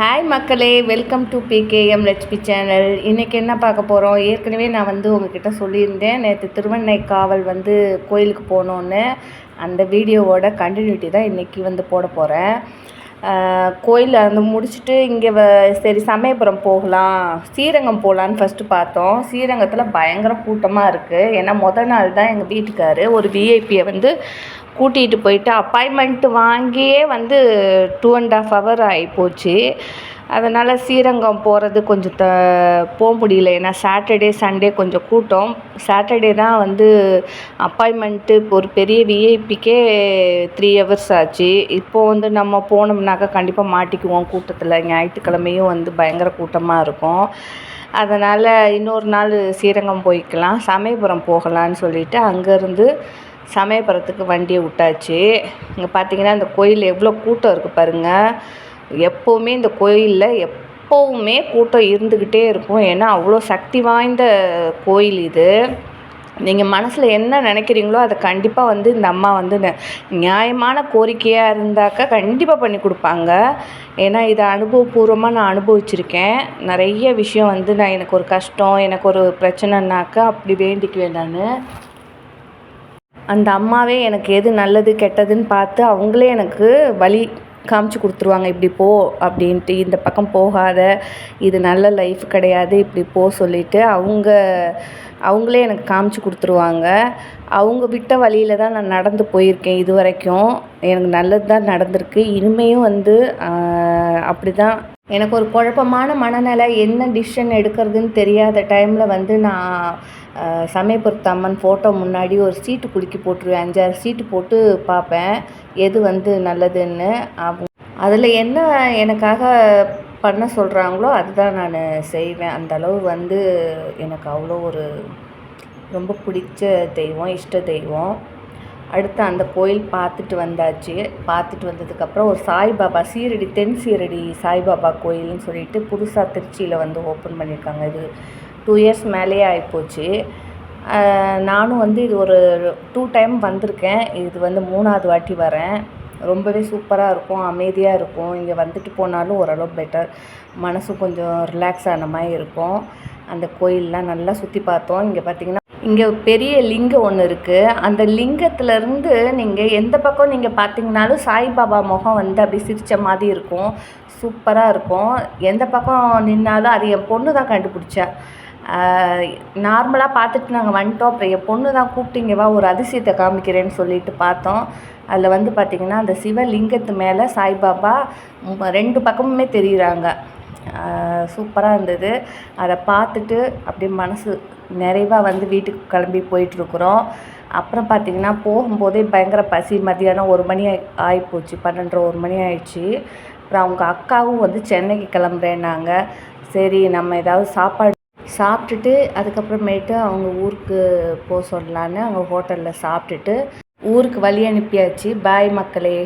Hi மக்களே welcome to PKM Lakshmi channel இன்றைக்கி என்ன பார்க்க போகிறோம் ஏற்கனவே நான் வந்து உங்ககிட்ட சொல்லியிருந்தேன். நேற்று திருவண்ணைக்காவல் வந்து கோயிலுக்கு போனோன்னு. அந்த வீடியோவோட கண்டினியூட்டி தான் இன்றைக்கி வந்து போட போகிறேன் கோயில் வந்து முடிச்சுட்டு இங்கே வ சரி சமயபுரம் போகலாம். ஸ்ரீரங்கம் போகலான்னு ஃபஸ்ட்டு பார்த்தோம். ஸ்ரீரங்கத்தில் பயங்கர கூட்டமாக இருக்குது ஏன்னா மொதல் நாள் தான் எங்கள் வீட்டுக்காரு ஒரு விஐபியை வந்து கூட்டிகிட்டு போயிட்டு அப்பாயின்மெண்ட் வாங்கியே வந்து டூ அண்ட் ஆஃப் ஹவர் ஆகிப்போச்சு அதனால் ஸ்ரீரங்கம் போகிறது கொஞ்சம் த போக முடியல. ஏன்னா சாட்டர்டே சண்டே கொஞ்சம் கூட்டம். சாட்டர்டே தான் வந்து அப்பாயின்மெண்ட்டு ஒரு பெரிய விஐபிக்கே த்ரீ ஹவர்ஸ் ஆச்சு. இப்போது வந்து நம்ம போனோம்னாக்கா கண்டிப்பாக மாட்டிக்குவோம். கூட்டத்தில் ஞாயிற்றுக்கிழமையும் வந்து பயங்கர கூட்டமாக இருக்கும். அதனால் இன்னொரு நாள் ஸ்ரீரங்கம் போய்க்கலாம். சமயபுரம் போகலான்னு சொல்லிவிட்டு அங்கேருந்து சமயபுரத்துக்கு வண்டியை விட்டாச்சு. இங்கே பார்த்தீங்கன்னா இந்த கோயில் எவ்வளோ கூட்டம் இருக்குது பாருங்கள் எப்போவுமே இந்த கோயிலில் எப்போவுமே கூட்டம் இருந்துக்கிட்டே இருக்கும். ஏன்னா அவ்வளோ சக்தி வாய்ந்த கோயில் இது. நீங்கள் மனசில் என்ன நினைக்கிறீங்களோ அதை கண்டிப்பாக வந்து இந்த அம்மா வந்து நியாயமான கோரிக்கையாக இருந்தாக்கா கண்டிப்பாக பண்ணி கொடுப்பாங்க. ஏன்னா இதை அனுபவபூர்வமாக நான் அனுபவிச்சிருக்கேன். நிறைய விஷயம் வந்து நான் எனக்கு ஒரு கஷ்டம் எனக்கு ஒரு பிரச்சனைனாக்கா அப்படி வேண்டிக்குவேன் நான். அந்த அம்மாவே எனக்கு எது நல்லது கெட்டதுன்னு பார்த்து அவங்களே எனக்கு வழி காமிச்சு கொடுத்துருவாங்க. இப்படி போ அப்படின்ட்டு இந்த பக்கம் போகாத. இது நல்ல லைஃப் கிடையாது. இப்படி போ சொல்லிவிட்டு அவங்க அவங்களே எனக்கு காமிச்சு கொடுத்துருவாங்க. அவங்க விட்ட வழியில் தான் நான் நடந்து போயிருக்கேன் இது வரைக்கும். எனக்கு நல்லது தான் நடந்திருக்கு. இனிமேயும் வந்து அப்படி தான் எனக்கு ஒரு குழப்பமான மனநிலை என்ன டிசிஷன் எடுக்கிறதுன்னு தெரியாத டைமில் வந்து நான் சமயபுரத்து அம்மன் ஃபோட்டோ முன்னாடி ஒரு சீட்டு குலுக்கி போட்டுருவேன். அஞ்சாறு சீட்டு போட்டு பார்ப்பேன். எது வந்து நல்லதுன்னு. அவங்க அதில் என்ன எனக்காக பண்ண சொல்கிறாங்களோ அதுதான் நான் செய்வேன். அந்த அளவு வந்து எனக்கு அவ்வளோ ஒரு ரொம்ப பிடிச்ச தெய்வம் இஷ்ட தெய்வம். அடுத்து அந்த கோயில் பார்த்துட்டு வந்தாச்சு. பார்த்துட்டு வந்ததுக்கப்புறம் ஒரு சாய்பாபா சீரடி தென் சீரடி சாய்பாபா கோயில்னு சொல்லிட்டு புதுசாக திருச்சியில் வந்து ஓப்பன் பண்ணியிருக்காங்க. இது டூ இயர்ஸ் மேலேயே ஆகிப்போச்சு நானும் வந்து இது ஒரு டூ டைம் வந்திருக்கேன். இது வந்து மூணாவது வாட்டி வரேன். ரொம்பவே சூப்பராக இருக்கும் அமைதியாக இருக்கும். இங்கே வந்துட்டு போனாலும் ஓரளவு பெட்டர் மனசும் கொஞ்சம் ரிலாக்ஸ் ஆன மாதிரி இருக்கும். அந்த கோயிலெலாம் நல்லா சுற்றி பார்த்தோம். இங்கே பார்த்திங்கன்னா இங்கே பெரிய லிங்கம் ஒன்று இருக்குது அந்த லிங்கத்துலேருந்து நீங்கள் எந்த பக்கம் நீங்கள் பார்த்தீங்கனாலும் சாய்பாபா முகம் வந்து அப்படி சிரித்த மாதிரி இருக்கும். சூப்பராக இருக்கும். எந்த பக்கம் நின்னாலும் அது என் பொண்ணு தான் கண்டுபிடிச்சா. நார்மலாக பார்த்துட்டு நாங்கள் வந்துட்டோம். அப்புறம் என் பொண்ணு தான் கூப்பிட்டீங்கவா வா ஒரு அதிசயத்தை காமிக்கிறேன்னு சொல்லிட்டு பார்த்தோம். அதில் வந்து பார்த்திங்கன்னா அந்த சிவலிங்கத்து மேலே சாய்பாபா ரெண்டு பக்கமுமே தெரிகிறாங்க சூப்பராக இருந்தது. அதை பார்த்துட்டு அப்படியே மனசு நிறைவாக வந்து வீட்டுக்கு கிளம்பி போயிட்டுருக்குறோம். அப்புறம் பார்த்திங்கன்னா போகும்போதே பயங்கர பசி. மதியானம் ஒரு மணி ஆகிப்போச்சு பன்னெண்டரை ஒரு மணி ஆயிடுச்சு. அப்புறம் அவங்க அக்காவும் வந்து சென்னைக்கு கிளம்புறேன்னாங்க. சரி நம்ம ஏதாவது சாப்பாடு சாப்பிட்டுட்டு அதுக்கப்புறமேட்டு அவங்க ஊருக்கு போக சொல்லலான்னு அவங்க ஹோட்டலில் சாப்பிட்டுட்டு ஊருக்கு வழி அனுப்பியாச்சு. பாய் மக்களே.